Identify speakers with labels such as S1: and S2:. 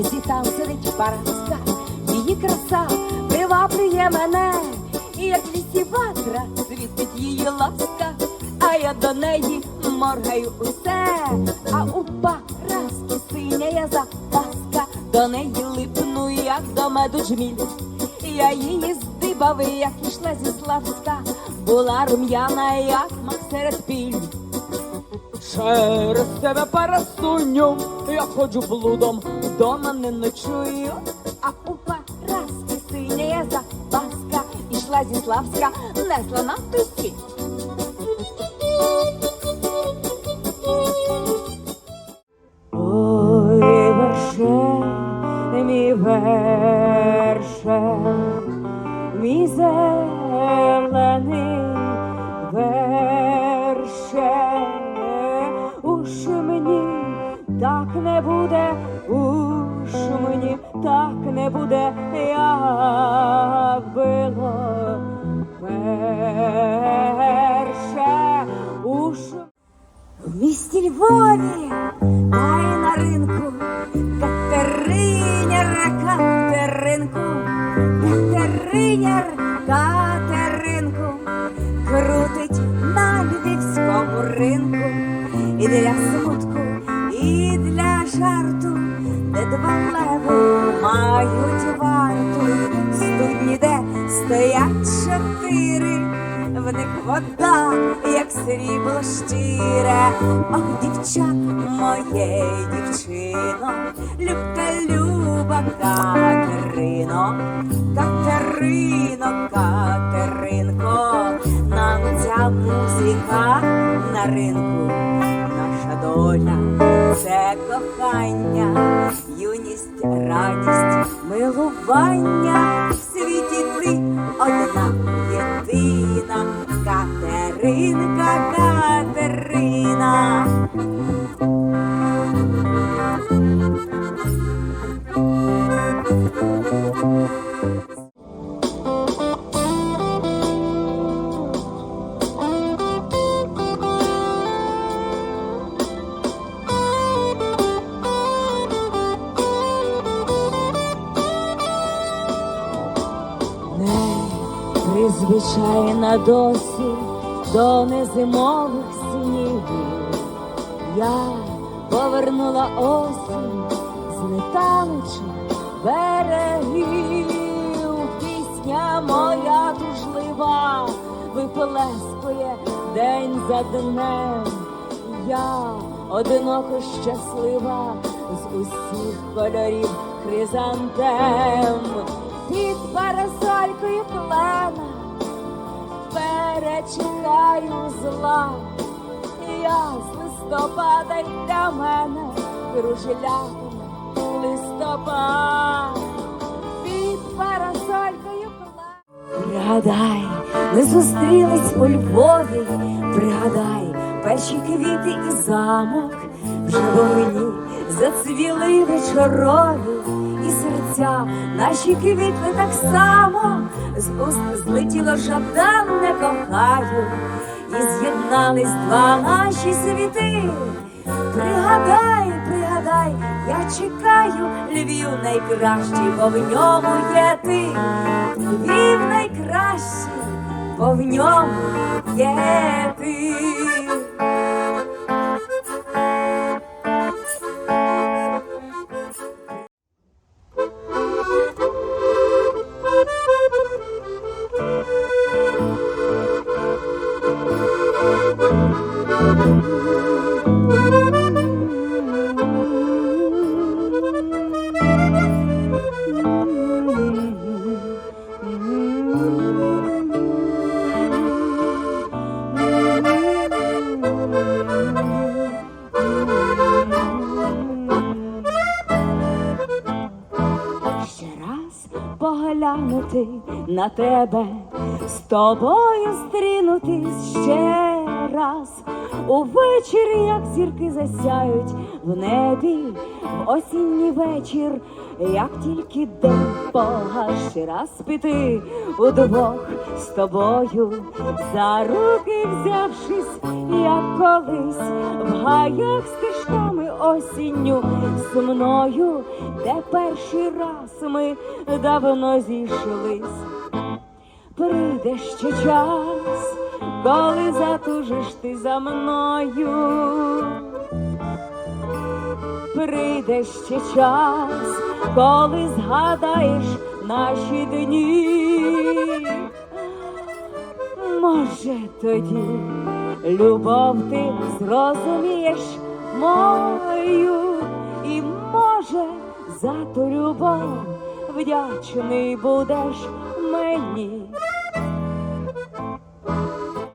S1: березі там сидить параска, її краса приваблює мене, і як лісі ватра світить її ласка, а я до неї моргаю усе, а у параски синяя запаска, до неї липну, як до меду джміль. Я її здибав, як ішла зі Славська, була рум'яна, як мак серед піль. Через тебе парасуню, я ходжу блудом, дома не ночую, а у параски синяя запаска, ішла зі Славська, несла на стіль. Ой, верше, мій верше, мій зелений верше, уж мені так не буде, буде, як було. Перше, уж в місті Львові, та й на ринку, Катериняр, Катеринку, Катериняр, Катеринку, крутить на львівському ринку, і для смутку, і для жарту, де два леви мають варту, студні, де стоять чотири. В них вода, як срібло щире, ох, дівчат моє дівчино, любка люба Катерино, Катерино, Катеринко, нам ця музика на ринку, наша доля це кохання, юність, радість, милування в світі ти одна єдина Катеринка, Катерина. Не призвичайна досі до незимових снігів. Я повернула осінь з леталичих берегів. Пісня моя тужлива виплескує день за днем. Я одиноко щаслива з усіх кольорів хризантем. Під парасолькою плена перечекаю зла. Я з листопада для мене кружелятиме листопад. Під парасолькою плена. Пригадай, ми зустрілись у Львові, пригадай, перші квіти і замок вже мені зацвіли вечорові, і серця наші квітли так само, з уст злетіло жаданне кохаю, і з'єднались два наші світи. Пригадай, пригадай, я чекаю Львів найкращий, бо в ньому є ти. Львів найкращий, бо в ньому є ти. Поглянути на тебе, з тобою стрінутись ще раз. Увечері, як зірки засяють в небі, в осінній вечір, як тільки день погас, раз піти удвох з тобою, за руки взявшись, як колись в гаях стежками осінню сумною, де перший раз ми давно зійшлись. Прийде ще час, коли затужиш ти за мною. Прийде ще час, коли згадаєш наші дні. Може, тоді любов ти зрозумієш мою, і може за ту любов вдячний будеш мені.